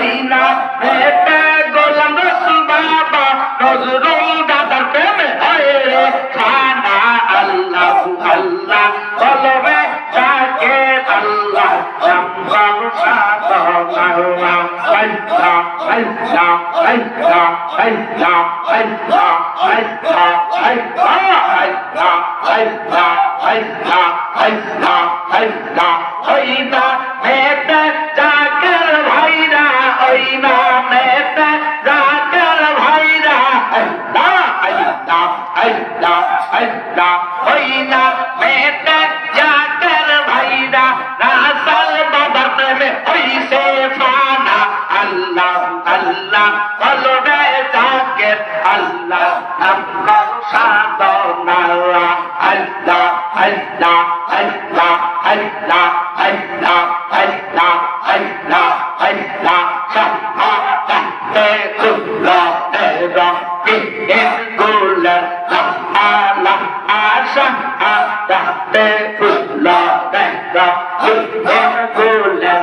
ওই না মেতে গোলাম রসুল বাবা নজরুল দাদার প্রেমে হয় রে। খানা আল্লাহ আল্লাহ বলবে যাকে আল্লাহ সম্ভব সাধনা আল্লাহ আল্লাহ আল্লাহ আল্লাহ আল্লাহ আল্লাহ আল্লাহ আল্লাহ আল্লাহ। हल्ला हल्ला हल्ला ओइना मैं पे जाकर भाईरा ओइना मैं पे जाकर भाईरा हल्ला हल्ला हल्ला हल्ला ओइना मैं पे जाकर भाईरा रासल बदर में ऐसे फा আল্লাহ আল্লাহ বলবে জাকের আল্লাহ, নাম্বার সাধনা আল্লাহ আল্লাহ আল্লাহ আল্লাহ আল্লাহ আল্লাহ আল্লাহ আল্লাহ শাহাদাতে কুল্লা এরা ইনগুলা আলা আশা আদাতে কুল্লা এরা ইনগুলা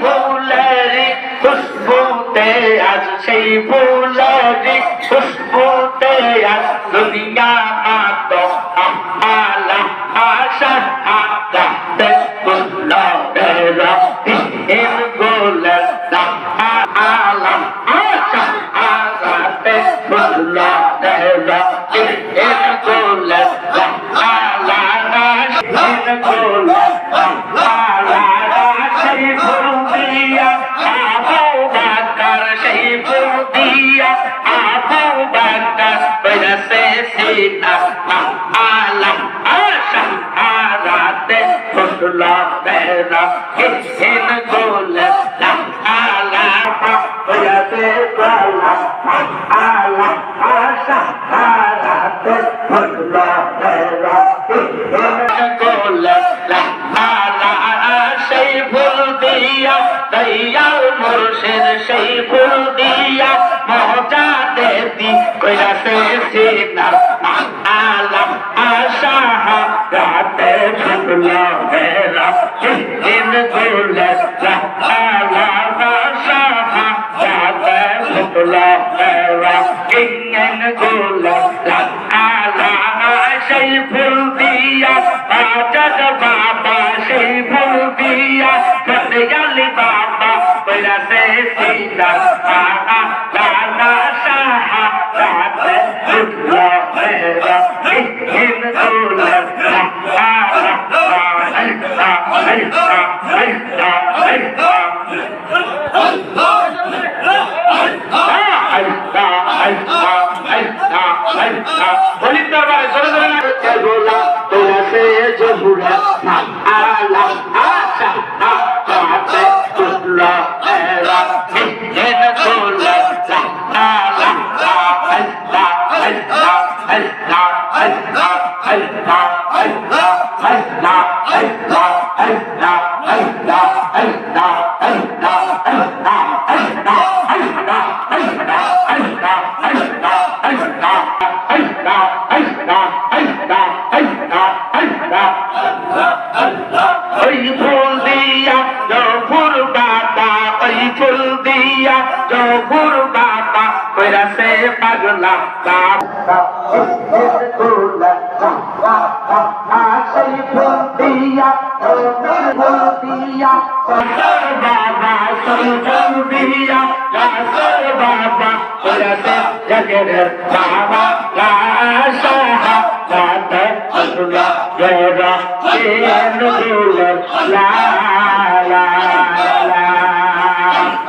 ফুলেরি খুশবুতে আজ, সেই ফুলেরি খুশবুতে আজ দুনিয়া মাত আলা আশা আদাতে কুল্লা এরা ইনগুলা আলা আশা আদাতে কুল্লা এরা ইনগুলা আলা আশা ইনগুলা judía, abundanta, necesita, alam, asham, arate, kutla, vera, kitchen, gola, lam, alapa, vayate, gola, alam, asham, arate, kutla, vera, kitchen, gola, Dayal মুর্শিদ সেই ফুল দিয়া মজা দেতি কইরাছে সিনা। আলম আশা রাতে ফুটলা বেরা হিন গোল আলা আশা রাতে ফুটলা বেরা হিন গোল আলা সেই ফুল দিয়া আজাদ বাবা সেই ফুল দিয়া কতয়ালি বাবা রাতে সিনা আহা নানা সাহা রাতে উঠল মেরা ইহিন দুলার বলিত দরবারে জোরে জোরে গোলা তোরা সে জহুরা Allah ওই ফুল দিয়া জফুর বাবা কইরাছে পাগলা সর বাবা লা লা লা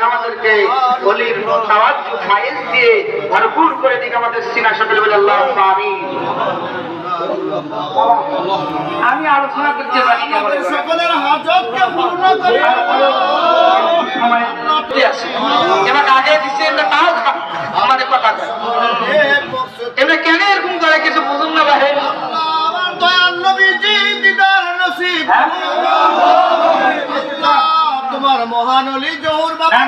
আমাদেরকে বলির তাওয়াজ্জু ফাইল দিয়ে ভরপুর করে দিক আমাদের সিনা সকলে বলে আল্লাহ আমি আমি আলোচনা করতে পারি। সকলের হাজতকে পূর্ণ করে এবার আগে দিচ্ছে এটা তাও আমাদের কথা। এমনি কেন এরকম করে কিছু বুঝুন না ভাই আমার দয়াল নবীজি দিদার নসিব হ্যাঁ? আল্লাহ অলি জহুর বাবা।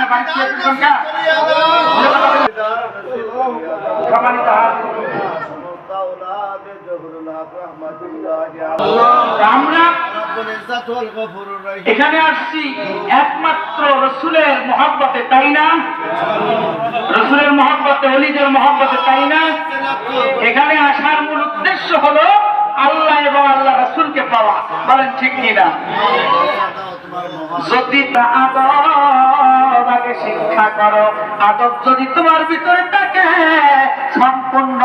এখানে আসছি একমাত্র রসুলের মহব্বতে তাই না? রসুলের মহব্বতে অলিদের মহব্বতে তাই না? এখানে আসার মূল উদ্দেশ্য হলো আল্লাহ এবং আল্লাহ রসুলকে পাওয়া। বলেন ঠিক কিনা? যদি আগে শিক্ষা করো আদব যদি তোমার ভিতরে থাকে সম্পূর্ণ